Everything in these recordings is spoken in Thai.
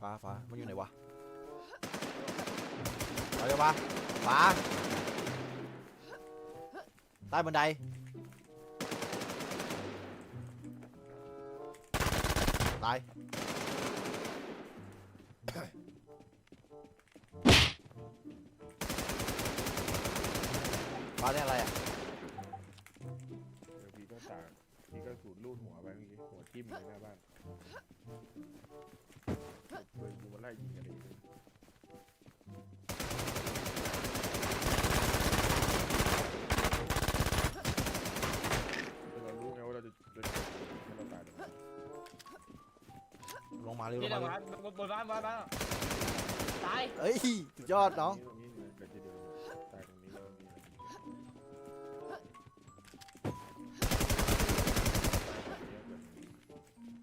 ฟ้าฟ้ามันอยู่ไหนวะเอาเลยปะฟ้าใต้บันไดตายฟ้าเรียอะไรอะเดี๋ยวพี่ก็ตากพี่ก็สูดลูดหัวไปเมื่อกี้หัวทิ่มอยู่หน้าบ้าน เร็วลนี่งแหละมาบ้านบนบนบ้านบนบ้านตายเอ้ยสุดยอดน้องตรงนี้เดี๋ยวจะเดินตายตรงนี้แล้วตรงนี้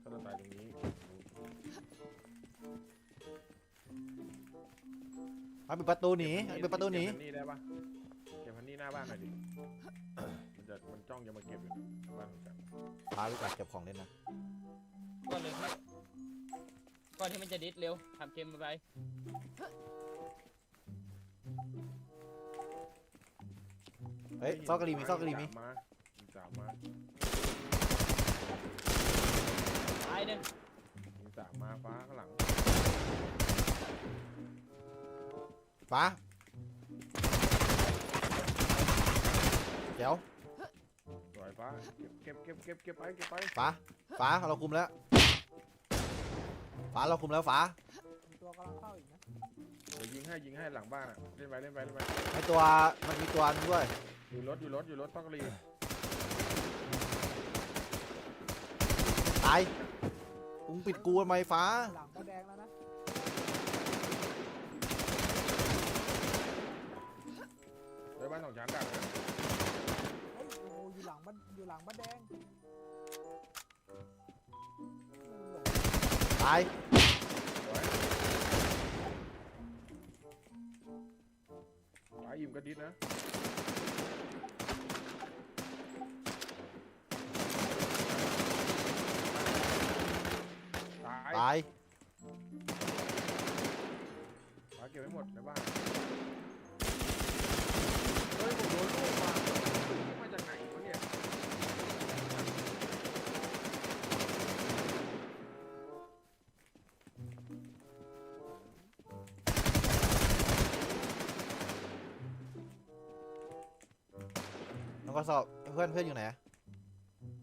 ถ้าเราตายตรงนี้มาปิดประตูหนีปิดประตูหนีเก็บพันนี่ได้ปะเก็บพันนี่หน้าบ้านหน่อยดิ มันจะมันจ้องจะมาเก็บอยู่หน้าบ้านของฉันพาลูกกาเก็บของเล่นนะ ก่อนเลยพี่ ก่อนที่มันจะดิสเร็วทำเกมไปเฮ้ยซอกกะหรี่มีซอกกะหรี่มีมามีสามมาตายหนึ่งมีสามมาฟ้าข้างหลังฟ้าเดี๋ยวสวยฟ้าเก็บเก็บเก็บเก็บเก็บไปเก็บไปฟ้าฟ้าเราคุมแล้ว ฟ้าเราคุมแล้วฟ้ามีตัวกำลังเข้าอีกนะเดี๋ยวยิงให้ยิงให้หลังบ้านอะเล่นไปเล่นไปเล่นไปไอตัวมันมีตัวนึงด้วยอยู่รถอยู่รถอยู่รถต้องรีบตายมึงปิดกูทำไมฟ้าหลังก็แดงแล้วนะเดี๋ยวบ้านสองชั้นดักนะเฮ้ยโอ้โหอยู่หลังบ้านอยู่หลังบ้านแดงตาย อิ่มกระดิษนะตายตายฟ้าเก็บไว้หมดในบ้าน น้องก็สอบเพื่อนเพื่อนอยู่ไหน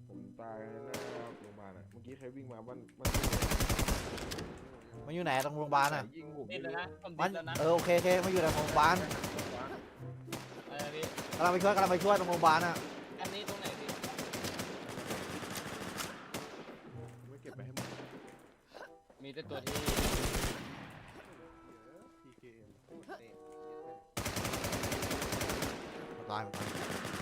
ผมตายหน้าโรงพยาบาลอะเมื่อกี้ใครวิ่งมาบ้านบ้านมันอยู่ไหนตรงโรงพยาบาลอะยิงผมดิสแล้วนะผมมัดินสแล้วนะเออโอเคโอเคมันอยู่ในโรงพยาบาลเออพี่กำลังไปช่วยกำลังไปช่วยตรงโรงพยาบาลอะอันนี้ตรงไหนพี่ไม่เก็บไปให้หมดมีแต่ตัวที่มันตายมันตาย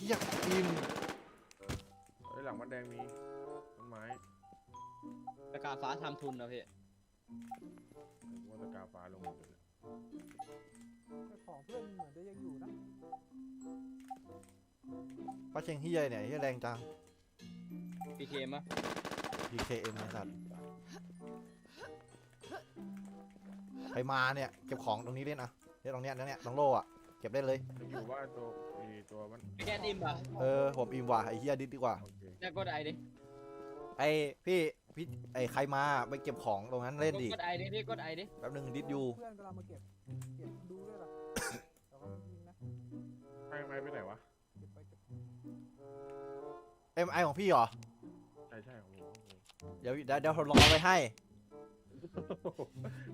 เฮียอินเฮ้ยหลังบ้านแดงมีต้นไม้ตะกาฟ้าทำทุนนะพี่ผมว่าตะกาฟ้าลงหมดเลยแต่ของเพื่อนเหมือนจะยังอยู่นะป้าเชงเฮียเนี่ยเฮียแรงจัง พีเคมะ PKM ไอ้สัตว์ใครมาเนี่ย เก็บของตรงนี้เล่นอะเนี่ยตรงเนี้ยตรงเนี้ยตรงโล่อะเก็บได้เลยยังอยู่ว่าตัว มีตัวมันพี่แกดิมป่ะเออผมอิ่มว่ะไอ้เฮียดิดดีกว่า โอเคแล้กดไอดิไอ้พี่พี่ไอ้ใครมาไปเก็บของตรงนั้นเล่นดิกดไอดิพี่กดไอดิแป๊บนึงดิดอยู่เพื่อนกำลังมาเก็บ เก็บดูด้วยล่ะแต่ว่าจริงๆนะให้ไม้ไปไหนวะ เก็บไปเก็บเอ็มไอของพี่เหรอใช่ใช่ของผมของผมเดี๋ยวเดี๋ยวเดี๋ยวผมลองเอาไปให้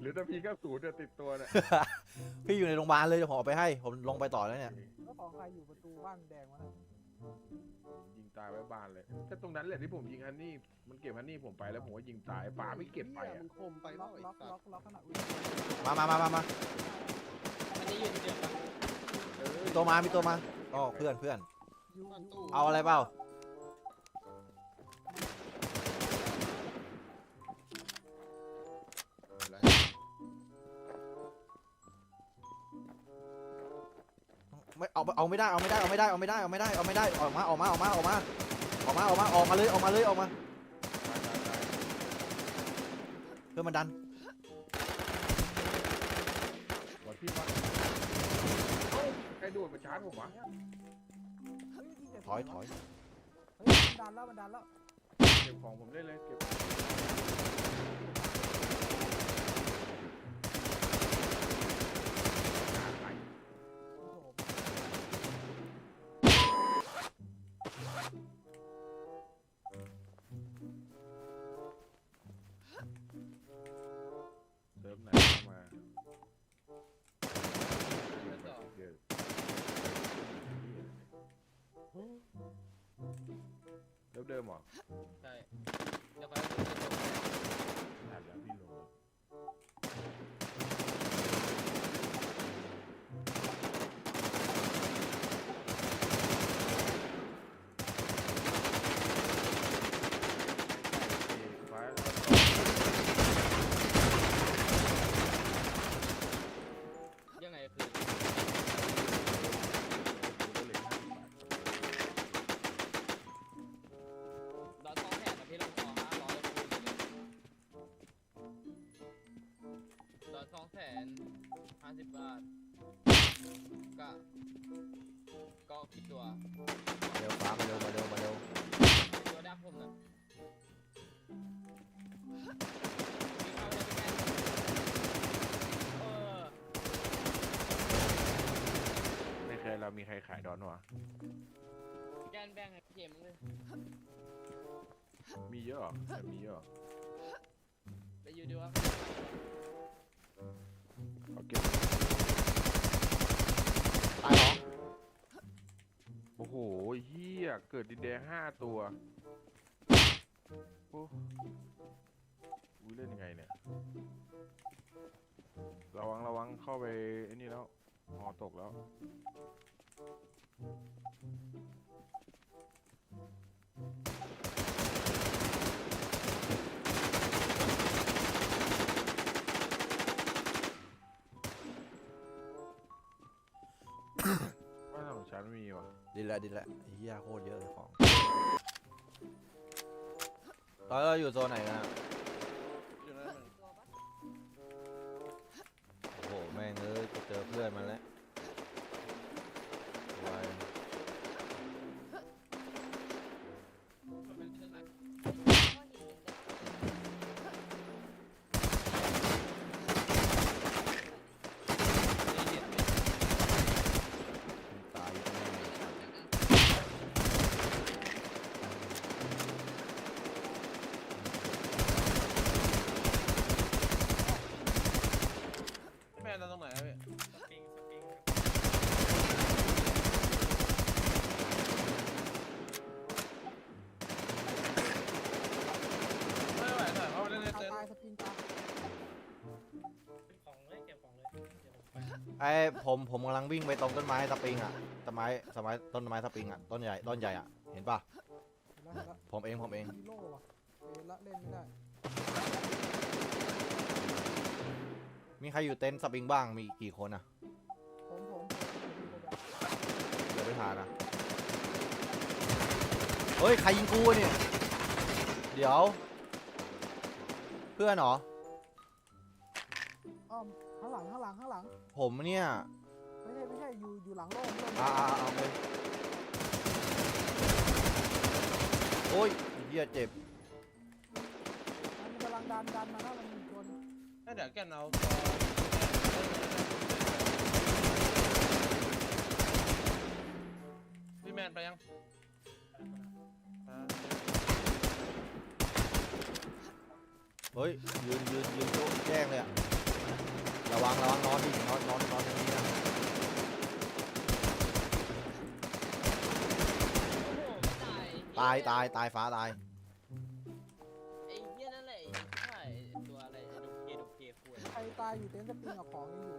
หรือถ้าพี่ก็ศูนย์จะติดตัวเนี่ยพี่อยู่ในโรงพยาบาลเลยเดี๋ยวผมเอาไปให้ ผมลงไปต่อแล้วเนี่ยแล้ว ของใครอยู่ประตูบ้านแดงวะนะยิงตายไว้บ้านเลยแค่ตรงนั้นแหละที่ผมยิงฮันนี่มันเก็บฮันนี่ผมไปแล้วผมก็ยิงตายฝาไม่เก็บไปอะมันคมไปล็เปอล่ากไอ้ล็อกสัล็อตกว์ล็อกขนาดอุ้ยมามามามามาอันนี้อยู่ที่เดียวกันเออมีตัวมามีตัวมาอ๋อเพื่อนเพื่อนอยู่บ้านตู้เอาอะไรเปล่า ไไม่เอาเอาไม่ได้เอาไม่ได้เอาไม่ได้เอาไม่ได้เอาไม่ได้เอาไม่ได้ออกมาออกมาออกมาออกมาออกมาออกมาออกมาเลยออกมาเลยออกมาตายตายตายเพื่อมันดันบอดพี่มาเอ้าใครโดดมาชาร์จผมวะเฮ้ยยิงจากถอยถอย เฮ้ยมันดันแล้วมันดันแล้ว เก็บของผมได้เลยเก็บไป เดิมเดิมเหรอใช่ ห้าสิบบาทก็ก็คิดตัวเร็วฟ้ามาเร็วมาเร็วมาเร็วตัวดักผมนะมีเข้าได้ไหมเออในเคยเรามีใครขายดอนวะแกนแบ่งให้เกมมึงเลยมีเยอะเหรอแต่มีเยอะเหรอไปอยู่ดีวะเอา เฮียเกิดดินแดงห้าตัวโอ้ยเล่นยังไงเนี่ย ระวังระวังเข้าไปไอ้นี่แล้วหอตกแล้ว ดีแหละดีแหละเฮียโคตรเยอะเลยของตอนเราอยู่โซนไหนกันอะโอ้โหแม่งเอ้ยจะเจอเพื่อนมันแล้ว ไอ้ผมผมกำลังวิ่งไปตรงต้นไม้สปริงอะต้นไม้สมัยต้นไม้สปริงอะต้นใหญ่ต้นใหญ่อะเห็นปะนแล้วเห็นแล้วผมเองผมเองฮีโร่ว่ะเล่นละเล่นไม่ได้มีใครอยู่เต็นท์สปริงบ้างมีกี่คนอะผมผมผมมีคนเดียวเดี๋ยวไปหานะเฮ้ยใครยิงกูเนี่ยเดี๋ยว เพื่อนเหรอ อ้อมข้างหลังข้างหลังข้างหลัง ผมเนี่ยไม่ใช่ไม่ใช่อยู่อยู่หลังโล่งโล่งอ่าอ่าเอาไปโอ้ยไอ้เหี้ยเจ็บ มันกำลังดันดันมาแล้วมันมีคนให้เดี๋ยวแกนเอาตัวพี่แมนไปยังอ่าเฮ้ยยืนยืนยืนโต๊ะแจ้งเลยอะ ระวังระวังนอนดินอนนอนนอนอย่างนี้นะโอ้โหไม่ตายตายตายตายฟ้าตายไอ้เหี้ยนั่นแหละไอ้ใช่ตัวอะไรไอ้ดุกเกดุกเกคุยใครตายอยู่เต็นท์สปริงกับของยังอยู่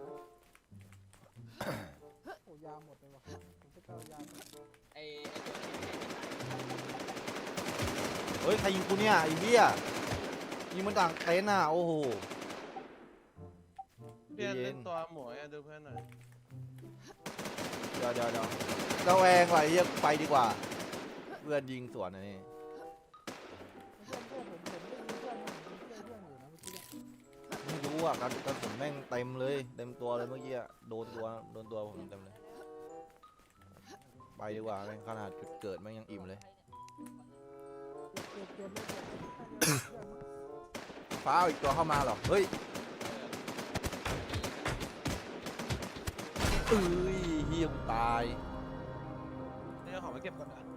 นะโอ้ยาหมดเลยว่ะผมจะเก้ายาหมดไอ้ไอ้ตัวที่ไม่ได้เฮ้ยใครยิงกูเนี่ยไอ้เหี้ยยิงมันต่างเต็นท์อะโอ้โหพี่แอน เย็นเล่นตัวหมวยดูเพื่อนหน่อยเดี๋ยวเดี๋ยวเดี๋ยวเราแวงว่ะเฮียไปดีกว่า เพื่อนยิงสวนอันนี้เพื่อนเพื่อนผมผมได้ยินเพื่อนผมยิงเพื่อนเพื่อนอยู่นะเมื่อกี้เนี่ยไม่รู้อะการกระสุนแม่งเต็มเลย เต็มตัวเลยเมื่อกี้อะโดนตัวโดนตัวผมเต็มเลย ไปดีกว่าแม่งขนาดจุดเกิดแม่งยังอิ่มเลยเก็บเก็บเลยเก็บเลยเพื่อนเพื่อนฟ้าเอาอีกตัวเข้ามาเหรอ เฮ้ย เอ้ยเฮียกูตาย เดี๋ยวของไปเก็บก่อนนะ